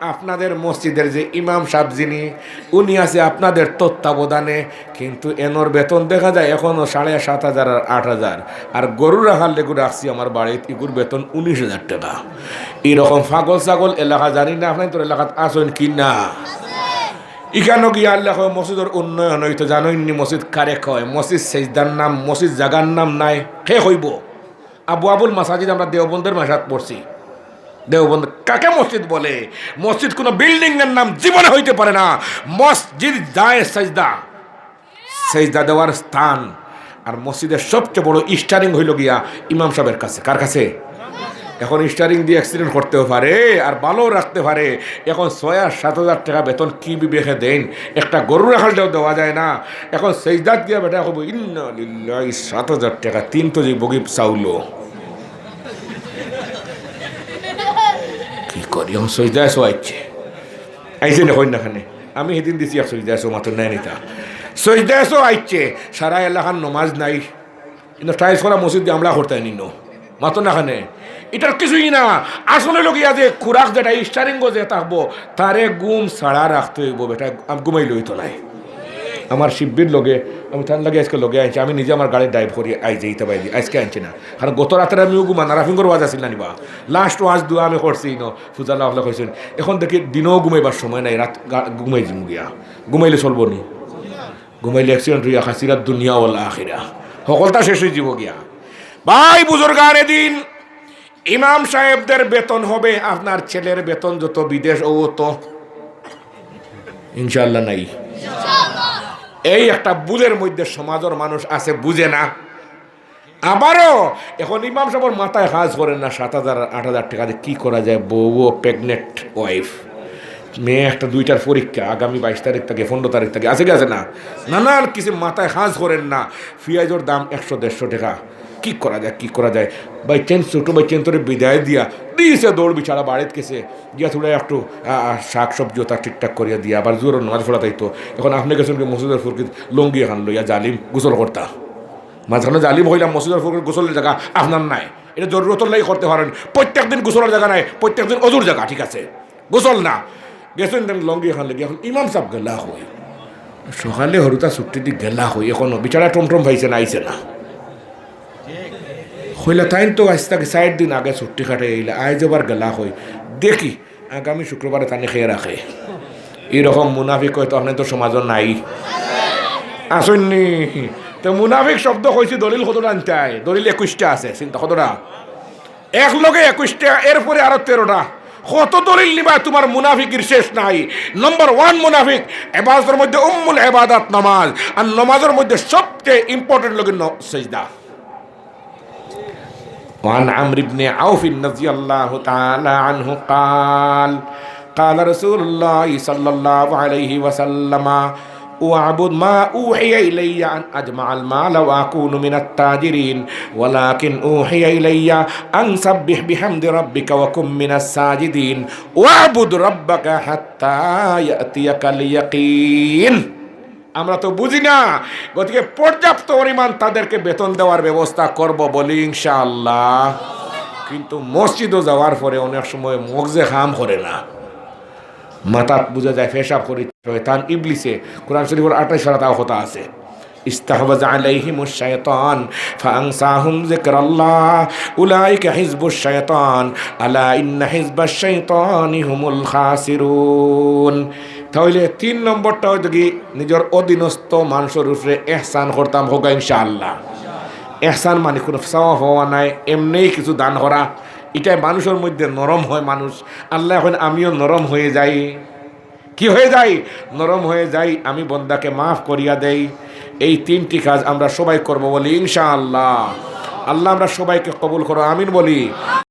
আপনাদের মসজিদের যে ইমাম সাহেব যিনি, উনি আছে আপনাদের তত্ত্বাবধানে, কিন্তু এনর বেতন দেখা যায় এখনও সাড়ে সাত হাজার আর আট হাজার। আর গরু রাখার লেগু রাখছি আমার বাড়িতে ইগুর বেতন উনিশ হাজার টাকা। এরকম ফাগল ছাগল এলাকা জানি না, আপনার তোর এলাকাত আসেন কি না? ইখানো গিয়া আল্লাহ মসজিদের উন্নয়ন হইতো, জানোই নি মসজিদ কারে কয়? মসজিদ সেজদার নাম, মসজিদ জাগার নাম নাই, হে হইব। আবু আবুল মাসাজিদ আমরা দেওবন্দের মাসাত পড়ছি। দেওবন্দ কাকে মসজিদ বলে? মসজিদ কোনো বিল্ডিং এর নাম জীবনে হইতে পারে না। মসজিদ যায় সেজদা। সেজদা দেওয়ার স্থান। আর মসজিদের সবচেয়ে বড় স্টারিং হইল গিয়া ইমাম সাহেবের কাছে। কার কাছে? এখন স্টারিং দিয়ে অ্যাক্সিডেন্ট করতেও পারে আর ভালো রাখতে পারে। এখন ছয় আর সাত হাজার টাকা বেতন কী বিবেকে দেন? একটা গরু রাখালটাও দেওয়া যায় না। এখন সেইদাত গিয়া বেটা হব ইন্না সাত হাজার টাকা, তিন তো যে বগি চাউলো। করি এখন সইদা এসো আইছে আইছে না না খানে। আমি সেদিন দিছি আর সইদা এসো মাত্র নেয় নিতা। সইদা এসো আইছে সারা এলাকার নমাজ নাই। কিন্তু ট্রাইস করা মসজিদ আমরা করতে নিন। মাত্র না খানে। এটার কিছুই না। আসলে লোক ইয়া যে খুরাক যেটা স্টারিং যে থাকব, তারে গুম ছাড়া রাখতে হইব, বেটা। গুমাই লই তো নাই আমার শিব্বির লগে, আমি তার লাগে আজকে লগে আনছি আমি নিজে আমার গাড়ি ড্রাইভ করি, আই যেতে পাই আজকে আনছি না। কারণ গত রাতের আমিও ঘুমা নারাফিঙ্গর ওয়াজ আসিল না নিবা? লাস্ট ওয়াজ দুয়া আমি করছি ন ফুজাল্লাহ আল্লাহ কইছেন, এখন দেখি দিনও ঘুমাইবার সময় নাই, রাত ঘুমাই যাম গিয়া। ঘুমাইলে চলবো নি? ঘুমাইলে অ্যাক্সিডেন্ট হইয়া খাসিরা দুনিয়া ওলা আখিরা। সকলটা শেষ হয়ে যাব গিয়া। ভাই বুজুর্গান এদিন ইমাম সাহেবদের বেতন হবে, আপনার ছেলের বেতন যত বিদেশ ও তো ইনশাল্লাহ নাই। এই একটা বুলের মধ্যে সমাজের মানুষ আছে, বুঝে না। আবারও এখন ইমাম সাহেব মাথায় কাজ করেন না, সাত হাজার, আট হাজার টাকা দিয়ে কী করা যায়? বউ প্রেগনেন্ট ওয়াইফ মেয়ে একটা দুইটার পরীক্ষা, আগামী বাইশ তারিখ থেকে, পনেরো তারিখ থেকে, আছে কি আছে না? নানান কিছু মাথায় হাজ করেন না। পেঁয়াজের দাম একশো, দেড়শো টাকা। কি করা যায়, কি করা যায়? বাই চেন ছোটো বাই চেন তোরে বিদায় দিয়া, দিয়েছে দৌড় বিছাড়া বাড়িতে গেছে গিয়া থোড়া একটু শাক সবজি তা ঠিকঠাক করিয়া দিয়া, আবার জোর নামাজ পড়া তাইতো এখন আপনি গেছেন কি মসজিদের ফুরকিত লঙ্গি এখান লইয়া জালিম গোসল করতা? মাঝখানে জালিম হইলাম, মসজিদের ফুরকিত গোসলের জায়গা আপনার নাই। এটা জরুরতর লাগি করতে পারেন। প্রত্যেক দিন গোসলের জায়গা নাই, প্রত্যেক দিন অজুর জায়গা, ঠিক আছে? গোসল না। গেছেন লঙ্গি এখান লেগে, এখন ইমাম সাহেব গেলা হই। সকালে হরুতা ছুটি দি গেলা হই, এখনও। বিচারা টমটম ভাইছে না, আইছে না। হইলে তাই তো আজ তাকে চার দিন আগে ছুটি কাটে এলে আজ এবার গেলা হই দেখি আগামী শুক্রবারে তানে খেয়ে রাখে এরকম মুনাফিক হয়তো আপনি তো সমাজও নাই আসেননি তো মুনাফিক শব্দ কইছি দলিল কতটা আনতে হয় দলিল একুশটা আছে চিন্তা কতটা এক লগে একুশটা এরপরে আরও তেরোটা কত দলিল নিবা তোমার মুনাফিকের শেষ নাই নম্বর ওয়ান মুনাফিক এবাজের মধ্যে উম্মুল এবাদাত নামাজ আর নামাজের মধ্যে সবচেয়ে ইম্পর্টেন্ট লগে সেজদা وعن عمرو بن عوف رضي الله تعالى عنه قال قال رسول الله صلى الله عليه وسلم واعبد ما أوحي إلي أن أجمع المال وأكون من التاجرين ولكن أوحي إلي أن سبح بحمد ربك وكن من الساجدين واعبد ربك حتى يأتيك اليقين. আমরা তো বুঝি না গতিকে পর্যাপ্ত পরিমাণ তাদেরকে বেতন দেওয়ার ব্যবস্থা করব বলি ইনশাআল্লাহ কিন্তু মসজিদও যাওয়ার পরে অনেক সময় মগজে খাম করে না মাথাত বুঝা যায় ফেসাব করি শয়তান ইবলিসে কোরআন শরীফের আঠাশ সারা তাও কথা আছে استحوذ عليهم الشيطان فأنساهم ذكر الله أولئك حزب الشيطان ألا إن حزب الشيطان هم الخاسرون তাহলে তিন নম্বরটা কি নিজের অধীনস্থ মানুষের উপরে এহসান করতাম হোক ইনশাআল্লাহ। এহসান মানে কোনো সওয়া হওয়া নাই এমনিই কিছু দান করা। এটাই মানুষের মধ্যে নরম হয় মানুষ। আল্লাহ এখন আমিও নরম হয়ে যাই। কি হয়ে যাই নরম হয়ে যাই, আমি বন্দাকে মাফ করিয়া দেই। এই তিনটি কাজ আমরা সবাই করব বলি ইনশাআল্লাহ। আল্লাহ আমরা সবাইকে কবুল করো, আমিন বলি।